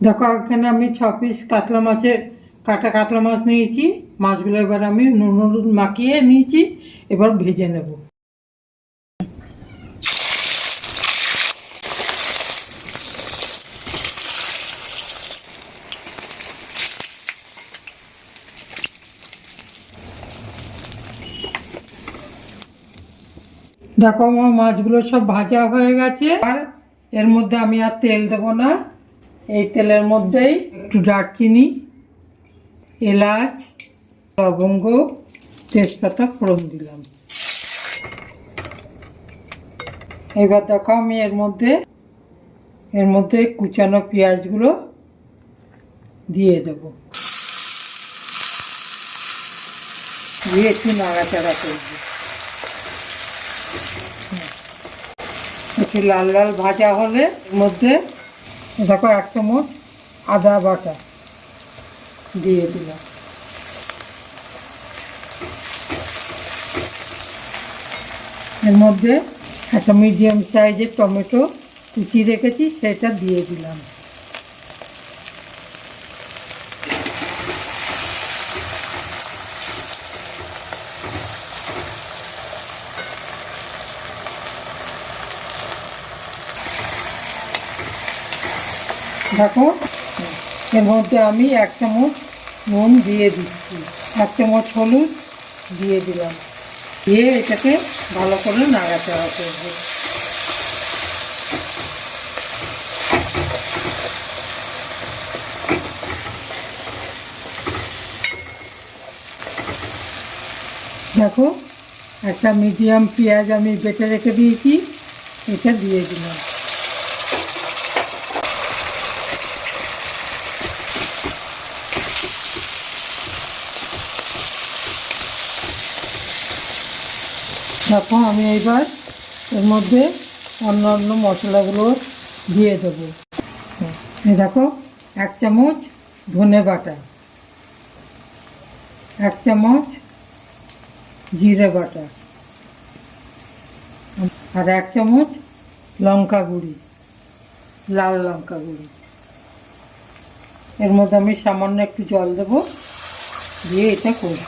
দেখো, এখানে আমি ছ পিস কাতলা মাছের কাটা কাতলা মাছ নিয়েছি। মাছগুলো এবার আমি নুন হলুদ মাখিয়ে নিয়েছি, এবার ভেজে নেব। দেখো, আমার মাছগুলো সব ভাজা হয়ে গেছে, আর এর মধ্যে আমি আর তেল দেবো না। এই তেলের মধ্যেই একটু দারচিনি, এলাচ, লবঙ্গ, তেজপাতা ফোড়ন দিলাম। এবার দেখো আমি এর মধ্যে এর মধ্যে কুচানো পেঁয়াজগুলো দিয়ে দেব। দিয়ে একটু নাড়াচাড়া করব। একটু লাল লাল ভাজা হলে এর মধ্যে দেখো, এক চামচ আদা বাটা দিয়ে দিলাম। এর মধ্যে একটা মিডিয়াম সাইজের টমেটো কুচি রেখেছি, সেটা দিয়ে দিলাম। দেখো, এর মধ্যে আমি এক চামচ নুন দিয়ে দিচ্ছি। এক চামচ হলুদ দিয়ে দিলাম। দিয়ে এটাকে ভালো করে নাড়াচাড়া করব দেখো, একটা মিডিয়াম পেঁয়াজ আমি বেটে রেখে দিয়েছি, এটা দিয়ে দিলাম। দেখো, আমি এইবার এর মধ্যে অন্য অন্য মশলাগুলো দিয়ে দেবো। দেখো, এক চামচ ধনে বাটা, এক চামচ জিরে বাটা, আর এক চামচ লঙ্কা গুঁড়ি, লাল লঙ্কা গুঁড়ি। এর মধ্যে আমি সামান্য একটু জল দেবো, দিয়ে এটা করি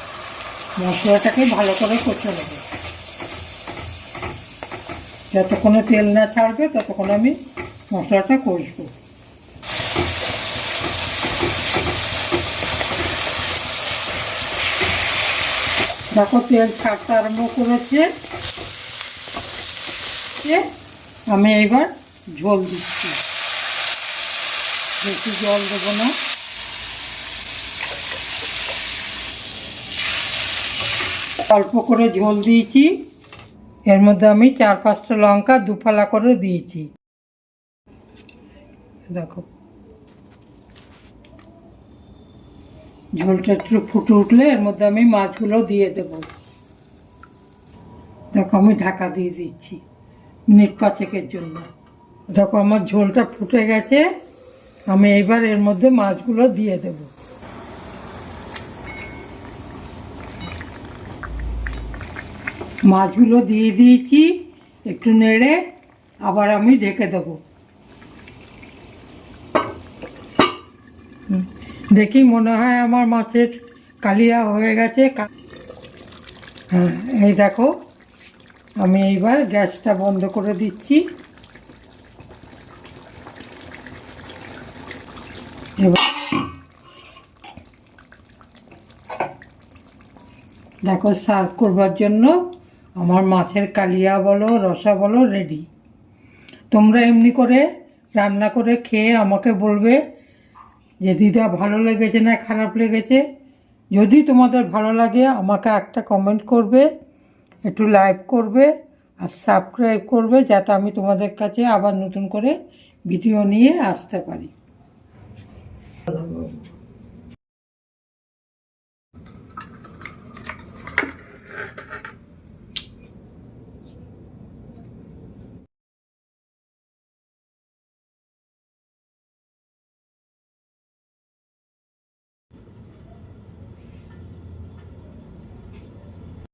মশলাটাকে ভালো করে কষে নেব। যতক্ষণে তেল না ছাড়বে, ততক্ষণ আমি মশলাটা কষবো। দেখো তেল ছাড়তে আরম্ভ করেছে। আমি এবার ঝোল দিচ্ছি। বেশি জল দেবো না। অল্প করে ঝোল দিয়েছি। এর মধ্যে আমি চার পাঁচটা লঙ্কা দুফালা করে দিয়েছি। দেখো। ঝোলটা একটু ফুটে উঠলে এর মধ্যে আমি মাছগুলো দিয়ে দেব। দেখো, আমি ঢাকা দিয়ে দিচ্ছি মিনিট পাঁচেকের জন্য। দেখো, আমার ঝোলটা ফুটে গেছে। আমি এবার এর মধ্যে মাছগুলো দিয়ে দেবো। মাছগুলো দিয়ে দিয়েছি, একটু নেড়ে আবার আমি ঢেকে দেবো। দেখি মনে হয় আমার মাছের কালিয়া হয়ে গেছে। হ্যাঁ এই দেখো, আমি এইবার গ্যাসটা বন্ধ করে দিচ্ছি। এবার দেখো, সার্ভ করবার জন্য আমার মাছের কালিয়া বলো, রসা বলো রেডি তোমরা এমনি করে রান্না করে খেয়ে আমাকে বলবে যে, দিদা, ভালো লেগেছে না খারাপ লেগেছে? যদি তোমাদের ভালো লাগে, আমাকে একটা কমেন্ট করবে, একটু লাইক করবে আর সাবস্ক্রাইব করবে, যাতে আমি তোমাদের কাছে আবার নতুন করে ভিডিও নিয়ে আসতে পারি।